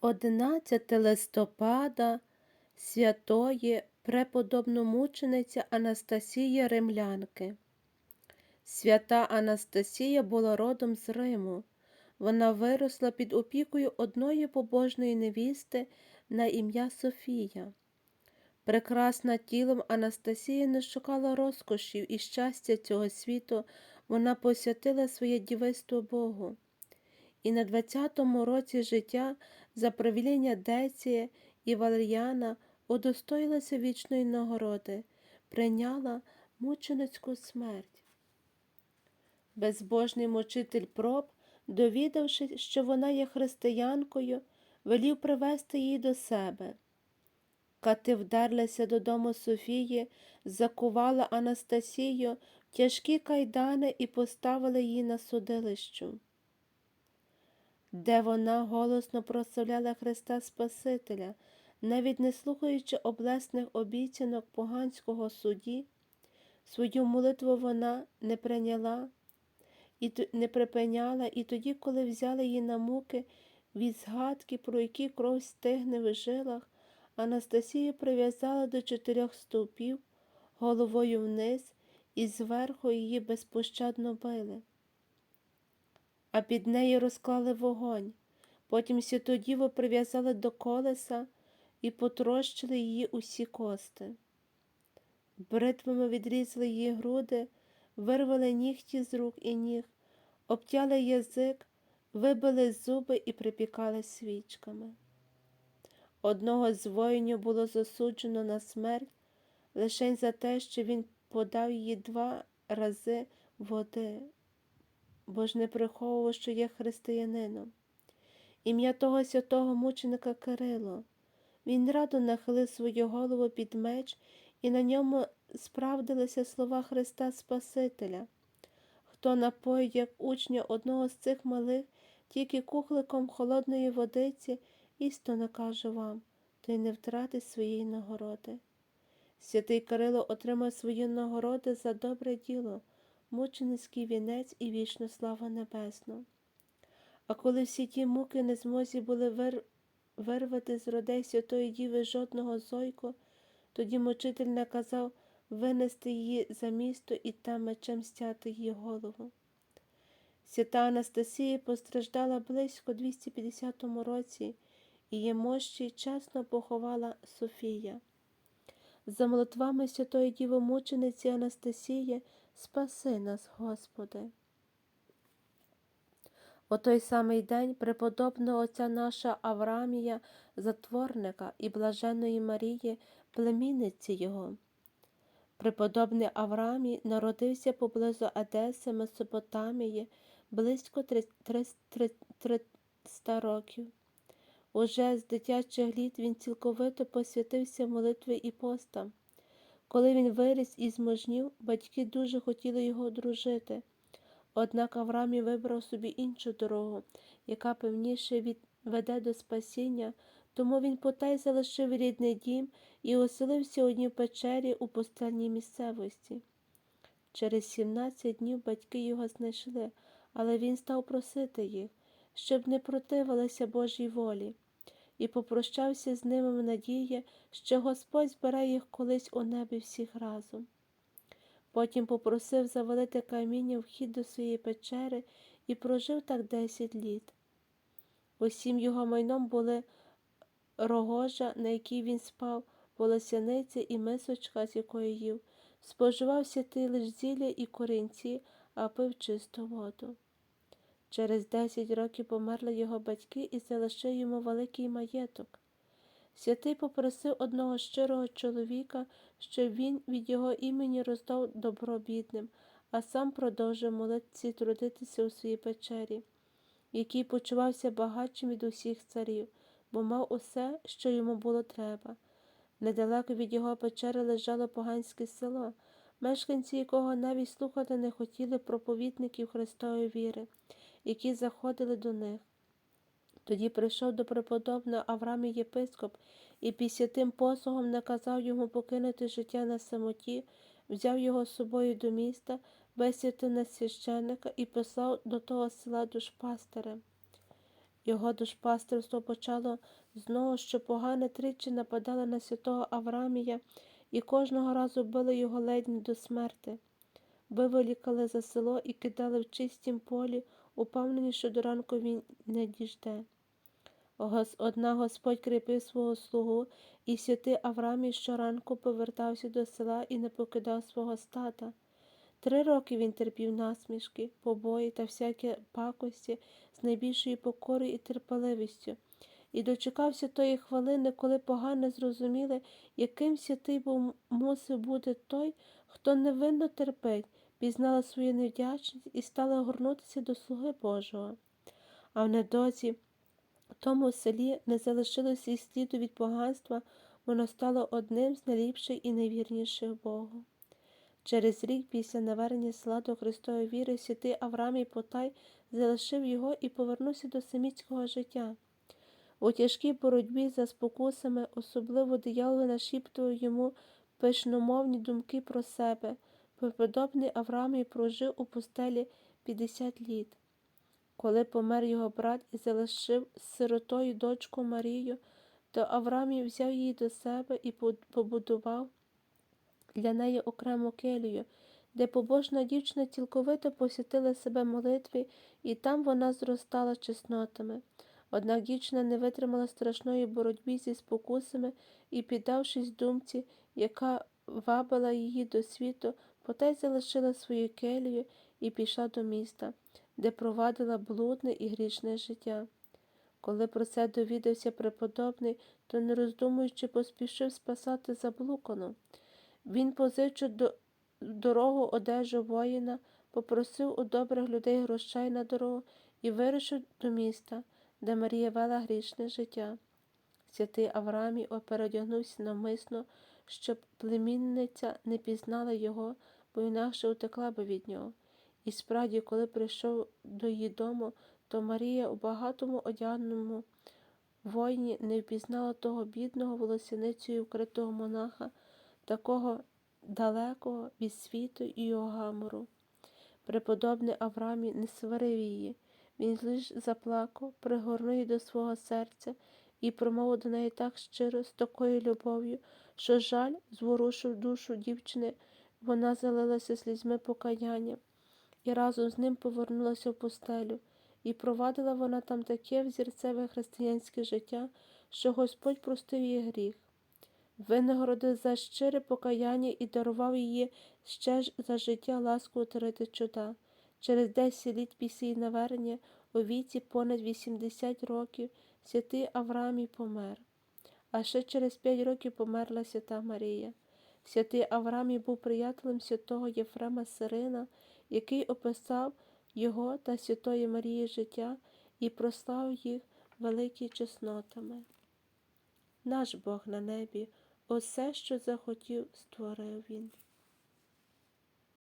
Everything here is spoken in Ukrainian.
11 листопада святої преподобномучениці Анастасії Римлянки. Свята Анастасія була родом з Риму. Вона виросла під опікою одної побожної невісти на ім'я Софія. Прекрасна тілом Анастасія не шукала розкошів і щастя цього світу, вона посвятила своє дівиство Богу. І на 20-му році життя за правління Деція і Валеріана удостоїлася вічної нагороди, прийняла мученицьку смерть. Безбожний мучитель проб, довідавшись, що вона є християнкою, велів привести її до себе. Кати вдерлася додому Софії, закувала Анастасію в тяжкі кайдани і поставила її на судилищу, де вона голосно прославляла Христа Спасителя, навіть не слухаючи облесних обіцянок поганського судді, свою молитву вона не прийняла і не припиняла, і тоді, коли взяли її на муки від згадки, про які кров стигне в жилах, Анастасію прив'язала до чотирьох стовпів головою вниз і зверху її безпощадно били. А під нею розклали вогонь. Потім святу діву прив'язали до колеса і потрощили її усі кости. Бритвами відрізали її груди, вирвали нігті з рук і ніг, обтяли язик, вибили зуби і припікали свічками. Одного з воїнів було засуджено на смерть лише за те, що він подав їй два рази води, бо ж не приховував, що є християнином. Ім'я того святого мученика Кирило. Він радо нахилив свою голову під меч, і на ньому справдилися слова Христа Спасителя. Хто напоїть, як учня одного з цих малих, тільки кухликом холодної водиці, істинно кажу вам, той не втратить своєї нагороди. Святий Кирило отримав свою нагороду за добре діло, мученицький вінець і вічну славу небесну. А коли всі ті муки не змозі були вир... вирвати з родей Святої Діви жодного зойку, тоді мучитель наказав винести її за місто і там мечем стяти її голову. Свята Анастасія постраждала близько 250 році, і її мощі чесно поховала Софія. За молитвами Святої Діви мучениці Анастасії спаси нас, Господи. У той самий день преподобного отця наша Аврамія, затворника і блаженої Марії, племінниці його. Преподобний Аврамій народився поблизу Одеси, Месопотамії, близько 300 років. Уже з дитячих літ він цілковито посвятився молитві і постам. Коли він виріс і зможнів, батьки дуже хотіли його одружити. Однак Аврамій вибрав собі іншу дорогу, яка певніше відведе до спасіння, тому він потай залишив рідний дім і оселився одній печері у пустельній місцевості. Через 17 днів батьки його знайшли, але він став просити їх, щоб не противилися Божій волі, і попрощався з ними в надії, що Господь збере їх колись у небі всіх разом. Потім попросив завалити каміння вхід до своєї печери і прожив так десять літ. Усім його майном були рогожа, на якій він спав, волосяниця і мисочка, з якої їв, споживався ти лиш зілля і корінці, а пив чисту воду. Через десять років померли його батьки і залишив йому великий маєток. Святий попросив одного щирого чоловіка, щоб він від його імені роздав добро бідним, а сам продовжив молитці трудитися у своїй печері, який почувався багатшим від усіх царів, бо мав усе, що йому було треба. Недалеко від його печери лежало поганське село, мешканці якого навіть слухати не хотіли проповідників Христової віри, які заходили до них. Тоді прийшов до преподобного Аврамі єпископ і під святим послугом наказав йому покинути життя на самоті, взяв його з собою до міста, висвятив на священника і послав до того села душпастера. Його душпастерство почало знову, що погане тричі нападали на святого Аврамія і кожного разу били його ледь не до смерти. Виволікали за село і кидали в чистім полі, упевнені, що до ранку він не діжде. Одна Господь кріпив свого слугу, і святий Аврамій щоранку повертався до села і не покидав свого стата. Три роки він терпів насмішки, побої та всякі пакості з найбільшою покорою і терпеливістю, і дочекався тої хвилини, коли погано зрозуміли, яким святий був мусив бути той, хто невинно терпить, пізнала свою невдячність і стала горнутися до слуги Божого. А в недозі в тому селі не залишилося й сліду від поганства, воно стало одним з найліпших і найвірніших Богу. Через рік після навернення села до Христової віри святий Авраамій Потай залишив його і повернувся до самітського життя. У тяжкій боротьбі за спокусами особливо диявол нашіптував йому пишномовні думки про себе. Преподобний Авраамій прожив у пустелі 50 літ. Коли помер його брат і залишив сиротою дочку Марію, то Авраамій взяв її до себе і побудував для неї окрему келію, де побожна дівчина цілковито посвятила себе молитві, і там вона зростала чеснотами. Однак дівчина не витримала страшної боротьби зі спокусами і, піддавшись думці, яка вабила її до світу, потай залишила свою келію і пішла до міста, де провадила блудне і грішне життя. Коли про це довідався преподобний, то, не роздумуючи, поспішив спасати заблукану. Він позичив до дорогу одежу воїна, попросив у добрих людей грошей на дорогу і вирушив до міста, де Марія вела грішне життя. Святий Авраамій передягнувся навмисно, щоб племінниця не пізнала його, бо інакше утекла би від нього. І справді, коли прийшов до її дому, то Марія у багатому одягненому воїні не впізнала того бідного волосяницею вкритого монаха, такого далекого від світу і його гамору. Преподобний Авраамій не сварив її, він лиш заплакав, пригорнув її до свого серця і промовив до неї так щиро, з такою любов'ю, що жаль зворушив душу дівчини, вона залилася слізьми покаяння і разом з ним повернулася в пустелю, і провадила вона там таке взірцеве християнське життя, що Господь простив її гріх. Винагородив за щире покаяння і дарував її ще ж за життя ласку утворити чуда. Через 10 літ після її навернення у віці понад 80 років святий Авраамій помер. А ще через 5 років померла свята Марія. Святий Авраамій був приятелем святого Єфрема Сирина, який описав його та святої Марії життя і прослав їх великі чеснотами. Наш Бог на небі, усе, що захотів, створив він.